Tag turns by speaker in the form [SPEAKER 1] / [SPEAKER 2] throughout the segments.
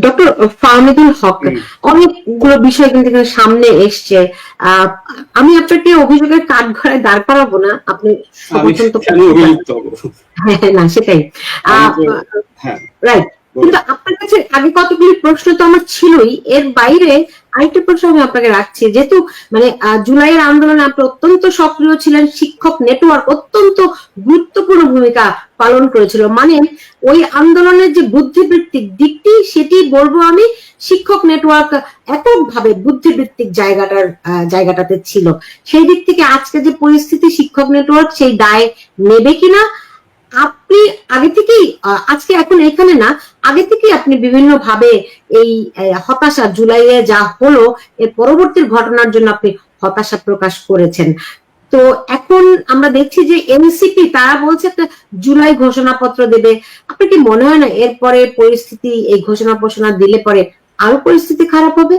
[SPEAKER 1] Doctor Fahmidul হক অনেকগুলো বিষয় কিন্তু এখানে সামনে এসছে। আহ, আমি আপনাকে অভিযোগের কাঠ ঘরে দাঁড় করাবো না। আপনি হ্যাঁ হ্যাঁ, না সেটাই।
[SPEAKER 2] আমি হ্যাঁ।
[SPEAKER 1] রাইট কিন্তু আপনার কাছে আগে কতগুলি প্রশ্ন তো আমার ছিলই। এর বাইরে আরেকটা প্রশ্ন আমি আপনাকে রাখছি। যেহেতু মানে জুলাইয়ের আন্দোলনে আপনি অত্যন্ত সক্রিয় ছিলেন, শিক্ষক নেটওয়ার্ক অত্যন্ত গুরুত্বপূর্ণ ভূমিকা পালন করেছিল। মানে ওই আন্দোলনের যে বুদ্ধিবৃত্তিক দিকটি, সেটি বলব আমি, শিক্ষক নেটওয়ার্ক এককভাবে বুদ্ধিবৃত্তিক জায়গাটার জায়গাটাতে ছিল। সেই দিক থেকে আজকে যে পরিস্থিতি, শিক্ষক নেটওয়ার্ক সেই দায় নেবে কিনা আপনি আগে থেকেই আজকে এখন এখানে না আগে থেকেই আপনি বিভিন্ন ভাবে এই হতাশা জুলাইয়ে যা হলো এর পরবর্তী ঘটনার জন্য আপনি হতাশা প্রকাশ করেছেন। তো এখন আমরা দেখছি যে এনসিপি তারা বলছে একটা জুলাই ঘোষণাপত্র দেবে। আপনার কি মনে হয় না এরপরে পরিস্থিতি এই ঘোষণা ঘোষণা দিলে পরে আরও পরিস্থিতি খারাপ হবে?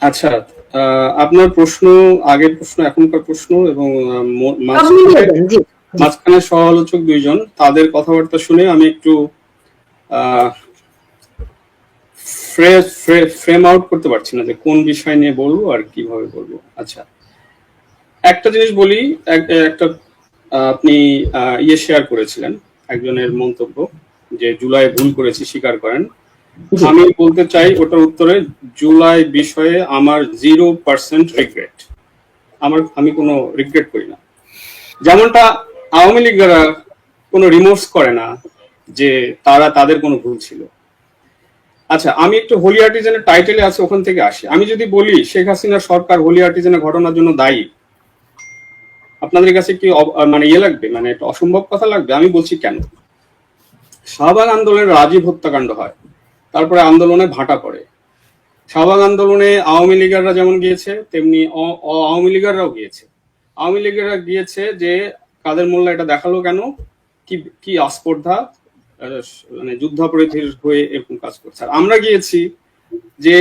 [SPEAKER 2] আচ্ছা আহ, আপনার প্রশ্ন আগের প্রশ্ন এখনকার প্রশ্ন এবং মাঝখানে
[SPEAKER 1] দেন,
[SPEAKER 2] সহ-আলোচক দুইজন তাদের কথাবার্তা শুনে আমি একটু ফ্রেম আউট করতে পারছি না যে কোন বিষয় নিয়ে বলব আর কীভাবে বলব। আচ্ছা একটা জিনিস বলি একটা আপনি ইয়ে শেয়ার করেছিলেন একজনের মন্তব্য যে জুলাই ভুল করেছি স্বীকার করেন। আমি বলতে চাই ওটার উত্তরে জুলাই বিষয়ে আমার জিরো পার্সেন্ট রিগ্রেট আমার আমি কোনো রিগ্রেট করি না। যেমনটা আওয়ামী লীগরা কোনো রিমোর্স করে না যে তারা, তাদের কোনো ভুল ছিল। আচ্ছা আমি একটু হোলি আর্টিজেনের টাইটেলে আছে, ওখান থেকে আসি। আমি যদি বলি, শেখ হাসিনা সরকার হোলি আর্টিজেনের ঘটনার জন্য দায়ী, আপনাদের কাছে কি মানে ইয়ে লাগবে? মানে একটা অসম্ভব কথা লাগবে? আমি বলছি কেন? শাহবাগ আন্দোলনের রাজীব হত্যাকাণ্ড হয়, তারপরে আন্দোলনে ভাটা পড়ে। শাহবাগ আন্দোলনে আওয়ামী লীগাররা যেমন গিয়েছে, তেমনি আওয়ামী লীগাররাও গিয়েছে। আওয়ামী লীগেরা গিয়েছে যে কাদের মোল্লা এটা দেখাল কেন? কি কি আস্পর্ধা মানে যুদ্ধাপরাধীর হয়ে এরকম কাজ করছে। আর আমরা গিয়েছি যে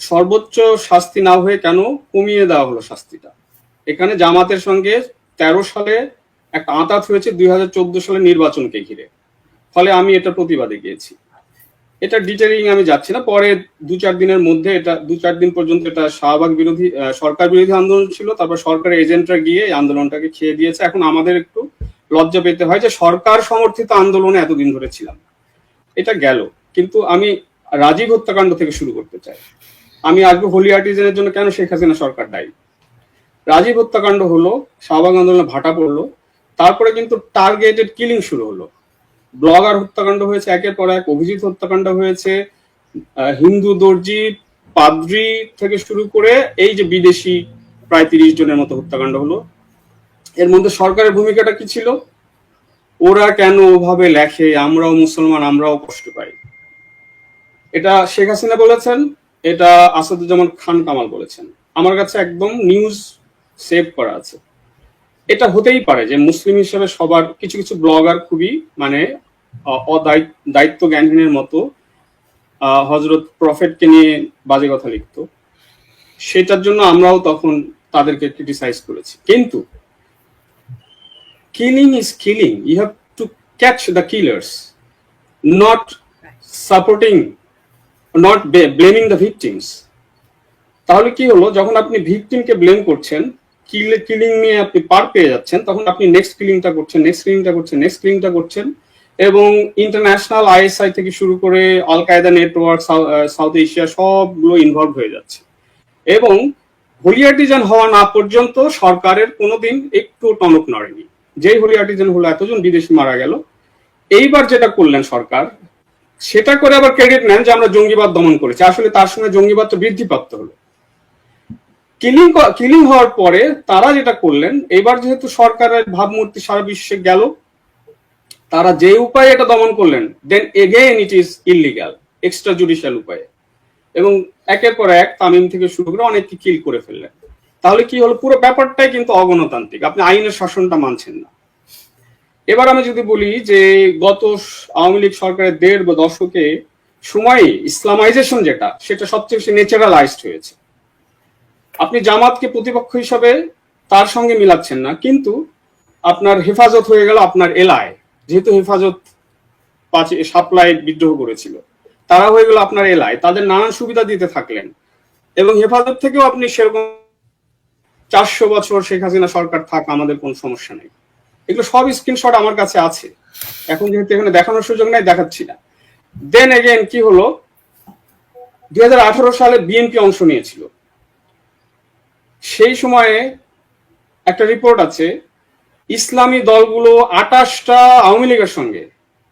[SPEAKER 2] সর্বোচ্চ শাস্তি না হয়ে কেন কমিয়ে দেওয়া হলো শাস্তিটা। এখানে জামাতের সঙ্গে তেরো সালে একটা আঁতাত হয়েছে দুই সালের নির্বাচনকে ঘিরে। ফলে আমি এটা প্রতিবাদে গিয়েছি। এটা ডিটেলিং আমি যাচ্ছি না। পরে দু চার দিনের মধ্যে এটা, দু চার দিন পর্যন্ত এটা শাহবাগ বিরোধী সরকার বিরোধী আন্দোলন ছিল। তারপর সরকারের এজেন্টরা গিয়ে আন্দোলনটাকে খেয়ে দিয়েছে। এখন আমাদের একটু লজ্জা পেতে হয় যে সরকার সমর্থিত আন্দোলনে এতদিন ধরে ছিলাম। এটা গেল। কিন্তু আমি রাজীব হত্যাকাণ্ড থেকে শুরু করতে চাই। আমি আজকে হোলি আর্টিজেনের জন্য কেন শেখ হাসিনা সরকার দায়ী? রাজীব হত্যাকাণ্ড হলো, শাহবাগ আন্দোলনে ভাটা পড়ল। তারপরে কিন্তু টার্গেটেড কিলিং শুরু হলো। ব্লগার হত্যাকাণ্ড হয়েছে, একের পর এক অভিজিৎ হত্যাকাণ্ড হয়েছে হিন্দু দর্জি, পাদ্রি থেকে শুরু করে এই যে বিদেশি প্রায় তিরিশ জনের মতো হত্যাকাণ্ড হলো। এর মধ্যে সরকারের ভূমিকাটা কি ছিল? ওরা কেন ওভাবে লেখে, আমরাও মুসলমান, আমরাও কষ্ট পাই? এটা শেখ হাসিনা বলেছেন, এটা আসাদুজ্জামান খান কামাল বলেছেন। আমার কাছে একদম নিউজ সেভ করা আছে। এটা হতেই পারে যে মুসলিম হিসেবে সবার কিছু কিছু ব্লগার খুবই মানে দায়িত্ব জ্ঞানহীনের মতো হজরত প্রফেটকে নিয়ে বাজে কথা লিখতো। সেটার জন্য আমরাও তখন তাদেরকে ক্রিটিসাইজ করেছি। কিন্তু killing is killing you have to catch the killers not supporting not blaming the victims তাহলে কি হলো? যখন আপনি ভিকটিমকে ব্লেম করছেন কিলিং নিয়ে আপনি পার পেয়ে যাচ্ছেন, তখন আপনি নেক্সট কিলিংটা করছেন নেক্সট কিলিংটা করছেন নেক্সট কিলিংটা করছেন। এবং ইন্টারন্যাশনাল আইএসআই থেকে শুরু করে Al Qaeda network South Asia সবগুলো ইনভলভ হয়ে যাচ্ছে। এবং হোলি আর্টিজান হওয়া না পর্যন্ত সরকারের কোনোদিন একটু টনক নড়েনি। যেই হোলি আর্টিজান হলো, এতজন বিদেশি মারা গেল। এইবার যেটা করলেন সরকার, সেটা করে আবার ক্রেডিট নেন যে আমরা জঙ্গিবাদ দমন করেছি। আসলে তার সঙ্গে জঙ্গিবাদ তো বৃদ্ধিপ্রাপ্ত হলো। কিলিং কিলিং হওয়ার পরে তারা যেটা করলেন এবার যেহেতু সরকারের ভাবমূর্তি সারা বিশ্বে গেল তারা যে উপায়ে এটা দমন করলেন then again it is illegal extrajudicial উপায়ে। এবং একের পর এক তামিম থেকে শুরু করে অনেককে কিল করে ফেললেন। তাহলে কি হলো? পুরো ব্যাপারটাই কিন্তু অগণতান্ত্রিক। আপনি আইনের শাসনটা মানছেন না। এবার আমি যদি বলি যে গত আওয়ামী লীগ সরকারের দেড় বা দশকে সময়ে ইসলামাইজেশন যেটা, সেটা সবচেয়ে বেশি ন্যাচারালাইজড হয়েছে। আপনি জামাতকে প্রতিপক্ষ হিসাবে তার সঙ্গে মিলাচ্ছেন না, কিন্তু আপনার হেফাজত হয়ে গেল আপনার এলায় যেহেতু হেফাজত সাপ্লাই বিদ্রোহ করেছিল। তারা হয়ে গেল আপনার এলায় তাদের নানান সুবিধা দিতে থাকলেন। এবং হেফাজত থেকেও আপনি সেরকম চারশো বছর শেখ হাসিনা সরকার থাক, আমাদের কোনো সমস্যা নেই। এগুলো সব স্ক্রিনশট আমার কাছে আছে। এখন যেহেতু এখানে দেখানোর সুযোগ নাই, দেখাচ্ছি না। দেন এগেন কি হলো? দুই হাজার আঠারো সালে বিএনপি অংশ নিয়েছিল। সেই সময়ে একটা রিপোর্ট আছে ইসলামী দলগুলো আটাশটা আওয়ামী লীগের সঙ্গে,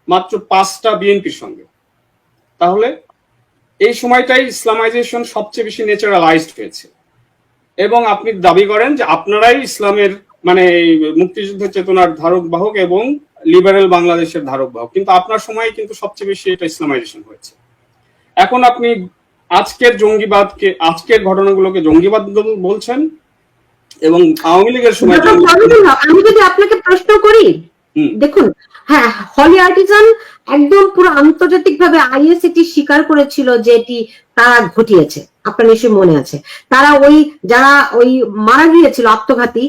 [SPEAKER 2] মাত্র পাঁচটা বিএনপির সঙ্গে। তাহলে এই সময়টাই ইসলামাইজেশন সবচেয়ে বেশি ন্যাচারালাইজড হয়েছে। এবং আপনি দাবি করেন যে আপনারাই ইসলামের মানে এই মুক্তিযুদ্ধের চেতনার ধারক বাহক এবং লিবারেল বাংলাদেশের ধারক বাহক। কিন্তু আপনার সময় কিন্তু সবচেয়ে বেশি এটা ইসলামাইজেশন হয়েছে। এখন আপনি আজকের জঙ্গিবাদকে, আজকের ঘটনাগুলোকে জঙ্গিবাদ বলছেন এবং আওয়ামী লীগের সময়
[SPEAKER 1] আমি যদি আপনাকে প্রশ্ন করি দেখুন হ্যাঁ হলি আর্টিজান একদম পুরো আন্তর্জাতিক ভাবে আইএস এটি স্বীকার করেছিল যে এটি তারা ঘটিয়েছে আপনার নিশ্চয়ই মনে আছে। তারা ওই যারা ওই মারা গিয়েছিল আত্মঘাতী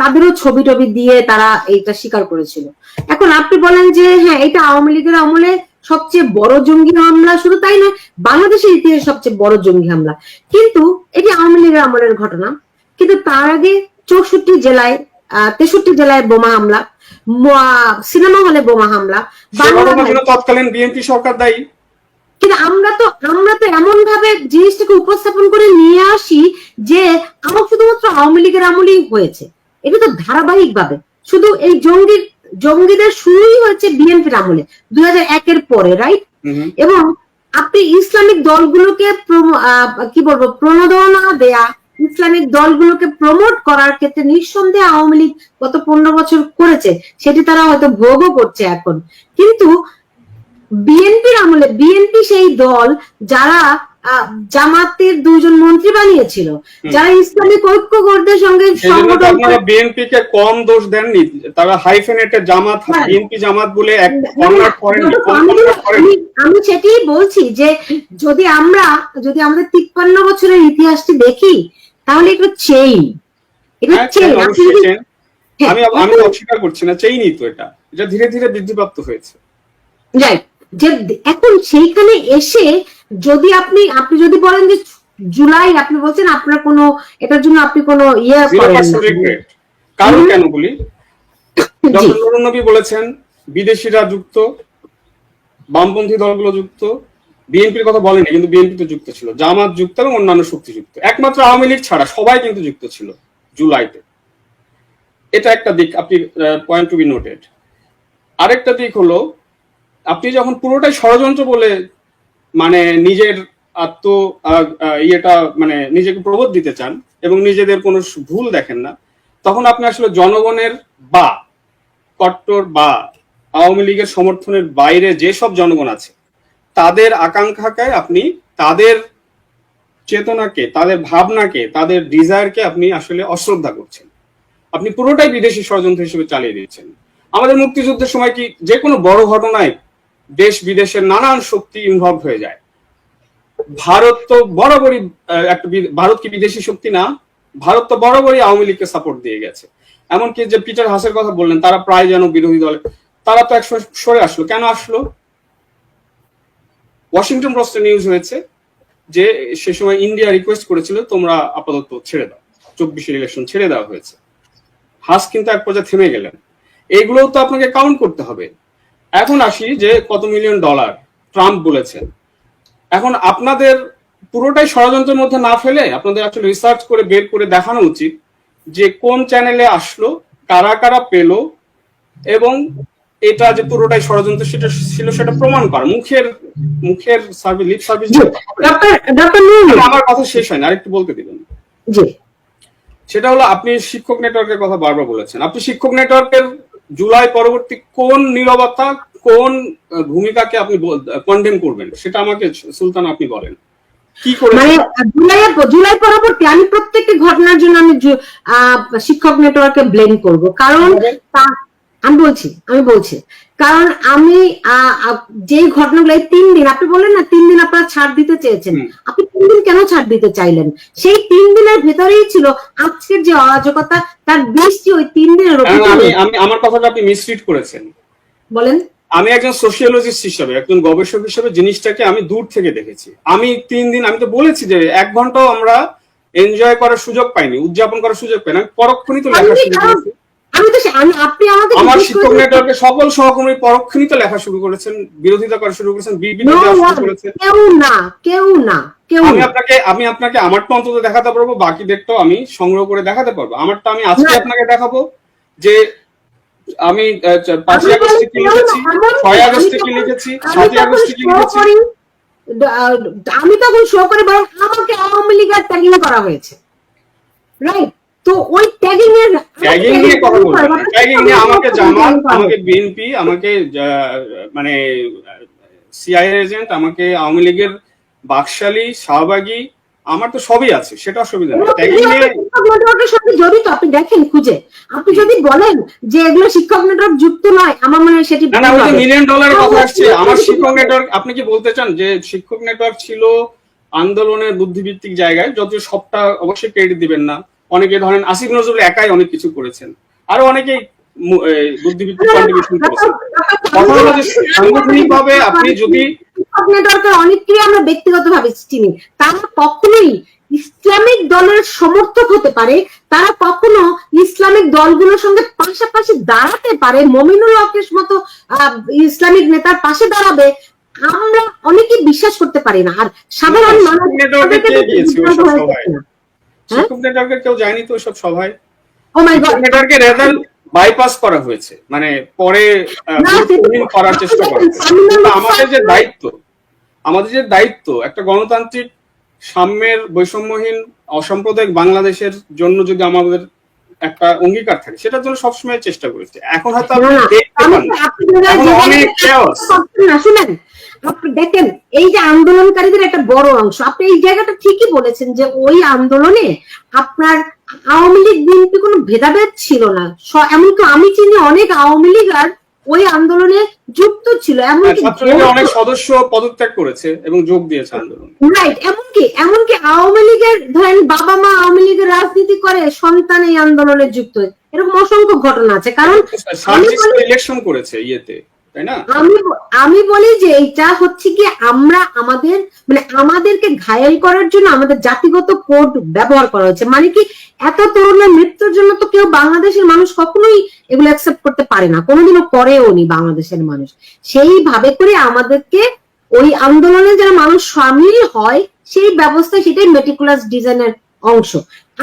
[SPEAKER 1] তাদেরও ছবি টবি দিয়ে তারা এইটা স্বীকার করেছিল। এখন আপনি বলেন যে হ্যাঁ এটা আওয়ামী লীগের আমলে সবচেয়ে বড় জঙ্গি হামলা শুধু তাই নয় বাংলাদেশের ইতিহাসে সবচেয়ে বড় জঙ্গি হামলা। কিন্তু এটি আওয়ামী লীগের আমলের ঘটনা। কিন্তু তার আগে চৌষট্টি জেলায় তেষট্টি জেলায় বোমা হামলা সিনেমা হলে বোমা হামলা
[SPEAKER 2] তৎকালীন বিএনপি সরকার দায়ী।
[SPEAKER 1] কিন্তু আমরা তো আমরা তো এমন ভাবে জিনিসটাকে উপস্থাপন করে নিয়ে আসি যে আমার শুধুমাত্র আওয়ামী লীগের আমলেই হয়েছে। এটা তো ধারাবাহিক ভাবে শুধু এই জঙ্গি জঙ্গিদের শুরুই হয়েছে বিএনপির আমলে দুই হাজার একের পরে রাইট। এবং আপনি ইসলামিক দলগুলোকে কি বলব প্রণোদনা দেয়া ইসলামিক দলগুলোকে প্রমোট করার ক্ষেত্রে নিঃসন্দেহে আওয়ামী লীগ গত পনেরো বছর করেছে সেটি তারা হয়তো ভোগও করছে এখন। কিন্তু বিএনপির আমলে বিএনপি সেই দল যারা জামাতের দুইজন মন্ত্রী বানিয়েছিল যারা ইসলামিক ঐক্য ঐক্যগোষ্ঠীর সঙ্গে সংগঠন
[SPEAKER 2] বিএনপি কে কম দোষ দেননি। তারা হাইফেনেটেড জামাত
[SPEAKER 1] হ্যাঁ।
[SPEAKER 2] বিএনপি জামাত বলে এক
[SPEAKER 1] আমি সেটাই বলছি যে যদি আমরা যদি আমাদের তিপ্পান্ন বছরের ইতিহাসটি দেখি তাহলে চেইন
[SPEAKER 2] হ্যাঁ,
[SPEAKER 1] চেইন
[SPEAKER 2] চেন,
[SPEAKER 1] আপনি
[SPEAKER 2] অবশ্যই
[SPEAKER 1] যদি
[SPEAKER 2] চেন।
[SPEAKER 1] হ্যাঁ,
[SPEAKER 2] আমি আমি অস্বীকার করছি না চেইনই তো এটা। এটা ধীরে ধীরে বৃদ্ধিপ্রাপ্ত হয়েছে।
[SPEAKER 1] রাইট যে এখন সেইখানে এসে যদি আপনি আপনি যদি বলেন যে জুলাই আপনি বলছেন আপনার কোনো এটার জন্য আপনি কোনো ইয়ে
[SPEAKER 2] কারণ কেন বলি? ডক্টর নবী বলেছেন বিদেশিরা যুক্ত বামপন্থী দলগুলো যুক্ত বিএনপির কথা বলেনি, কিন্তু বিএনপি তো যুক্ত ছিল। জামাত যুক্ত এবং অন্যান্য শক্তি যুক্ত। একমাত্র আওয়ামী লীগ ছাড়া সবাই কিন্তু যুক্ত ছিল, জুলাইতে। এটা একটা দিক, আপনি পয়েন্ট টু বি নোটেড আরেকটা দিক হলো, আপনি যখন পুরোটাই ষড়যন্ত্র বলে মানে নিজের আত্ম ইয়েটা মানে নিজেকে প্রবোধ দিতে চান এবং নিজেদের কোনো ভুল দেখেন না, তখন আপনি আসলে জনগণের বা, কট্টর বা, আওয়ামী লীগের সমর্থনের বাইরে যেসব জনগণ আছে তাদের আকাঙ্ক্ষাকে আপনি, তাদের চেতনাকে, তাদের ভাবনাকে, তাদের ডিজায়ারকে আপনি আসলে অশ্রদ্ধা করছেন। আপনি পুরোটাই বিদেশি ষড়যন্ত্র হিসেবে চালিয়ে দিয়েছেন আমাদের মুক্তিযুদ্ধের সময় কি যে কোনো বড় ঘটনায় দেশ, বিদেশের নানান শক্তি ইনভলভ হয়ে যায়। ভারত তো বরাবরই একটা ভারত কি বিদেশি শক্তি না? ভারত তো বরাবরই আওয়ামী লীগকে সাপোর্ট দিয়ে গেছে। এমনকি যে পিটার হাসের কথা বললেন, তারা প্রায় যেন বিরোধী দলে, তারা তো একসময় সরে আসলো। কেন আসলো? ওয়াশিংটন পোস্টে নিউজ হয়েছে যে সে সময় ইন্ডিয়া রিকোয়েস্ট করেছিল, তোমরা আপাতত ছেড়ে দাও। চব্বিশের ইলেকশন ছেড়ে দেওয়া হয়েছে। হাস কিন্তু এক পর্যায়ে থেমে গেলেন। এইগুলোও তো আপনাকে কাউন্ট করতে হবে। এখন আসি যে কত মিলিয়ন ডলার ট্রাম্প বলেছেন। এখন আপনাদের পুরোটাই ষড়যন্ত্রের মধ্যে না ফেলে আপনাদের আসলে রিসার্চ করে, বের করে দেখানো উচিত যে কোন চ্যানেলে আসলো, কারা কারা পেল এবং এটা যে পুরোটাই ষড়যন্ত্র সেটা ছিল সেটা প্রমাণ করা। মুখের মুখের সার্ভিস লিপ সার্ভিস আমার কথা শেষ হয়নি আরেকটু বলতে দিবেন।
[SPEAKER 1] জি।
[SPEAKER 2] সেটা হলো আপনি শিক্ষক নেটওয়ার্কের কথা বারবার বলেছেন। আপনি শিক্ষক নেটওয়ার্কের জুলাই পরবর্তী কোন নীরবতা কোন ভূমিকাকে আপনি কন্ডেম করবেন? সেটা আমাকে সুলতান আপনি বলেন। কি করে
[SPEAKER 1] মানে জুলাই জুলাই পরবর্তী আমি প্রত্যেকটি ঘটনার জন্য আমি শিক্ষক নেটওয়ার্কে ব্লেম করব। কারণ? তা- আমি বলছি আমি বলছি। কারণ আমি যেই ঘটনাগুলো এই তিন দিন আপনি বললেন না তিন দিন আপনারা ছাড় দিতে চেয়েছেন। আপনি তিন দিন কেন ছাড় দিতে চাইলেন? সেই তিন দিনের ভেতরেই ছিল আজকের যে অরাজকতা তার বৃষ্টি ওই তিন দিনের
[SPEAKER 2] আমি আমার কথাটা আপনি মিসরিড করেছেন।
[SPEAKER 1] বলেন।
[SPEAKER 2] আমি একজন সোশিয়োলজিস্ট হিসেবে একজন গবেষক হিসেবে জিনিসটাকে আমি দূর থেকে দেখেছি। আমি তিন দিন আমি তো বলেছি যে এক ঘন্টাও আমরা এনজয় করার সুযোগ পাইনি উদযাপন করার সুযোগ পাইনি আমি পরক্ষণই তো লেখা শুরু করেছি
[SPEAKER 1] আমি তো আমি আপনি আমাকে
[SPEAKER 2] আমার শিক্ষক নেটওয়ার্কের সকল সহকর্মী পরক্ষণই তো লেখা শুরু করেছেন বিরোধিতা করা শুরু করেছেন করেছেন।
[SPEAKER 1] কেউ না কেউ না কেউ
[SPEAKER 2] আমি আপনাকে আমি আপনাকে আমারটা অন্তত দেখাতে পারব বাকিদেরটাও আমি সংগ্রহ করে দেখাতে পারব। আমারটা আমি আজকে আপনাকে দেখাবো যে আমি পাঁচই আগস্টে কি লিখেছি ছয় আগস্টে কি লিখেছি সাতই আগস্টে কি লিখেছি?
[SPEAKER 1] আমি তখন শো করে বরং আমাকে আওয়ামী লীগের ট্যাগিং করা হয়েছে। রাইট তো ওই ট্যাগিং এর
[SPEAKER 2] ট্যাগিং নিয়ে কথা বলবেন ট্যাগিং নিয়ে আমাকে জামাত আমাকে বিএনপি আমাকে মানে সিআইএ এজেন্ট আমাকে আওয়ামী লীগের বাকশালী শাহবাগী আমার তো সবই আছে সেটা অসুবিধা নেই। ট্যাগিং নিয়ে
[SPEAKER 1] নেটওয়ার্কের সাথে জড়িত? আপনি দেখেন খুঁজে। আপনি যদি বলেন যে এগুলো শিক্ষক নেটওয়ার্ক যুক্ত নয় আমার মনে হয় সেটি
[SPEAKER 2] না না। মিলিয়ন ডলারের কথা আসছে আমার শিক্ষক নেটওয়ার্ক আপনি কি বলতে চান যে শিক্ষক নেটওয়ার্ক ছিল আন্দোলনের বুদ্ধিভিত্তিক জায়গায় যত সবটা অবশ্যই ক্রেডিট দিবেন না। অনেকে ধরেন আসিফ নজরুল একাই অনেক কিছু করেছেন। আরও অনেকেই মু- কন্ট্রিবিউশন করেছেন। কথা হলো যে সাংগঠনিকভাবে আপনি যদি
[SPEAKER 1] শিক্ষক নেটওয়ার্কের অনেককেই আমরা ব্যক্তিগতভাবে চিনি। তারা কখনোই ইসলামিক দলের সমর্থক হতে পারে তারা কখনো ইসলামিক দলগুলোর সঙ্গে পাশাপাশি দাঁড়াতে পারে মমিনুল হকের মতো আহ, ইসলামিক নেতার পাশে দাঁড়াবে আমরা অনেকেই বিশ্বাস করতে পারি না। আর সাধারণ মানুষ হয়
[SPEAKER 2] নেটওয়ার্কের কেউ যায়নি তো ওইসব সভায়।
[SPEAKER 1] My God!
[SPEAKER 2] শিক্ষক নেটওয়ার্কের রেজাল্ট বাইপাস করা হয়েছে। মানে পরে করার চেষ্টা করা আমাদের যে দায়িত্ব আমাদের যে দায়িত্ব একটা গণতান্ত্রিক সাম্যের বৈষম্যহীন অসাম্প্রদায়িক বাংলাদেশের জন্য যদি আমাদের একটা অঙ্গীকার থাকে সেটার জন্য সবসময় চেষ্টা করেছে। এখন হয়তো আপনি
[SPEAKER 1] না, না,
[SPEAKER 2] দেখতে পান না।
[SPEAKER 1] আপনি যারা
[SPEAKER 2] এখন
[SPEAKER 1] যে
[SPEAKER 2] অনেক
[SPEAKER 1] শুনেন। আপনি দেখেন এই যে আন্দোলনকারীদের একটা বড় অংশ আপনি এই জায়গাটা ঠিকই বলেছেন যে ওই আন্দোলনে আপনার আওয়ামী লীগ বিএনপি কোনো ভেদাভেদ ছিল না। এমনকি আমি চিনি অনেক আওয়ামী লীগ আর ওই আন্দোলনে যুক্ত ছিল এমনকি
[SPEAKER 2] অনেক সদস্য পদত্যাগ করেছে এবং যোগ দিয়েছে আন্দোলনে।
[SPEAKER 1] রাইট এমনকি এমনকি আওয়ামী লীগের ধরেন বাবা মা আওয়ামী লীগের রাজনীতি করে সন্তান এই আন্দোলনে যুক্ত। এরকম অসংখ্য ঘটনা আছে কারণ
[SPEAKER 2] ইলেকশন করেছে ইয়েতে। তাই না?
[SPEAKER 1] আমি আমি বলি যে এটা হচ্ছে কি আমরা আমাদের মানে আমাদেরকে ঘায়েল করার জন্য আমাদের জাতিগত কোড ব্যবহার করা হয়েছে। মানে কি এত তরুণের মৃত্যুর জন্য তো কেউ বাংলাদেশের মানুষ কখনোই এগুলো অ্যাকসেপ্ট করতে পারে না। কোনোদিনও করেও নি বাংলাদেশের মানুষ। সেইভাবে করে আমাদেরকে ওই আন্দোলনে যারা মানুষ সামিল হয়, সেই ব্যবস্থা সেটাই মেটিকুলাস ডিজাইনের অংশ।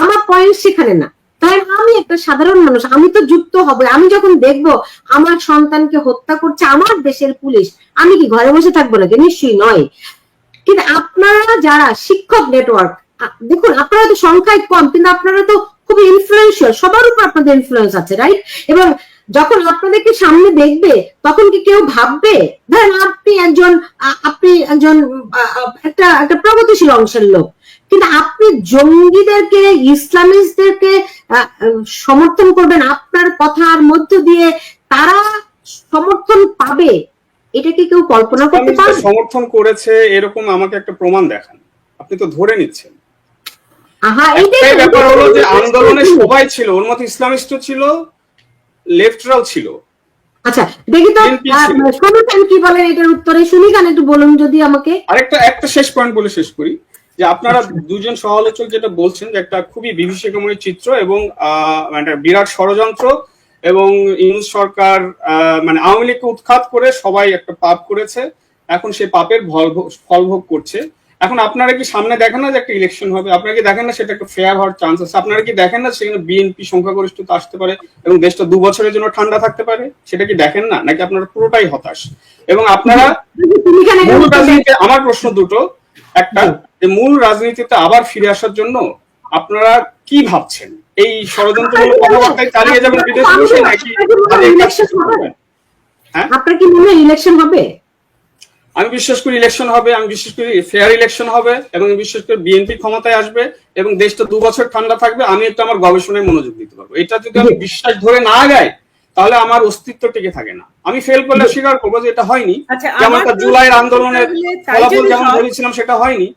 [SPEAKER 1] আমার পয়েন্ট সেখানে না। তাই আমি একটা সাধারণ মানুষ, আমি তো যুক্ত হব, আমি যখন দেখব আমার সন্তানকে হত্যা করছে আমার দেশের পুলিশ, আমি কি ঘরে বসে থাকব নাকি? নিশ্চয়ই নয়। কিন্তু আপনারা যারা শিক্ষক নেটওয়ার্ক দেখুন, আপনারা তো সংখ্যায় কম, কিন্তু আপনারা তো খুবই ইনফ্লুয়েন্সিয়াল সবার উপর আপনাদের ইনফ্লুয়েন্স আছে রাইট এবং যখন আপনাদেরকে সামনে দেখবে, তখন কি কেউ ভাববে? ধরেন আপনি একজন আপনি একজন একটা একটা প্রগতিশীল অংশের লোক কিন্তু আপনি জঙ্গিদেরকে ইসলামিস্টদেরকে সমর্থন করবেন আপনার কথার মধ্য দিয়ে তারা সমর্থন পাবে এটা কি কেউ কল্পনা করতে পারবে?
[SPEAKER 2] সমর্থন করেছে এরকম আমাকে একটা প্রমাণ দেখান। আপনি তো ধরে নিচ্ছেন। ব্যাপার হলো যে আন্দোলনে সবাই ছিল ওর মতো ইসলামিস্টও ছিল লেফটরাও ছিল।
[SPEAKER 1] আচ্ছা দেখি তো কি বলেন এটার উত্তরে? শুনি একটু বলুন যদি আমাকে।
[SPEAKER 2] আরেকটা একটা শেষ পয়েন্ট বলে শেষ করি। যে আপনারা দুজন সমালোচক যেটা বলছেন যে একটা খুবই বিভীষিকাময় চিত্র এবং মানে একটা বিরাট ষড়যন্ত্র এবং ইউনুস সরকার মানে আওয়ামী লীগকে উৎখাত করে সবাই একটা পাপ করেছে। এখন সে পাপের ফল ভোগ- করছে। এখন আপনারা কি সামনে দেখেন না যে একটা ইলেকশন হবে? আপনারা কি দেখেন না সেটা একটা ফেয়ার হওয়ার চান্স আছে? আপনারা কি দেখেন না সেখানে বিএনপি সংখ্যাগরিষ্ঠতা আসতে পারে এবং দেশটা দু বছরের জন্য ঠান্ডা থাকতে পারে? সেটা কি দেখেন না? নাকি আপনারা পুরোটাই হতাশ? এবং আপনারা আমার প্রশ্ন দুটো। একটা যে মূল রাজনীতিতে আবার ফিরে আসার জন্য আপনারা কি ভাবছেন? এই ষড়যন্ত্রমূলক কথাবার্তায় চালিয়ে যাবেন বিদেশে বসে নাকি? হ্যাঁ
[SPEAKER 1] আপনার কি মনে হয় ইলেকশন হবে?
[SPEAKER 2] আমি বিশ্বাস করি ইলেকশন হবে আমি বিশ্বাস করি ফেয়ার ইলেকশন হবে এবং বিশ্বাস করি বিএনপি ক্ষমতায় আসবে এবং দেশটা দু বছর ঠান্ডা থাকবে আমি একটু আমার গবেষণায় মনোযোগ দিতে পারব। এটা যদি আমি বিশ্বাস ধরে না গাই তাহলে আমার অস্তিত্ব টিকে থাকে না। আমি ফেল করলে স্বীকার করব যে এটা হয়নি।
[SPEAKER 3] আচ্ছা,
[SPEAKER 2] জুলাইয়ের আন্দোলনের ফলাফল যেমন বলেছিলাম সেটা হয়নি।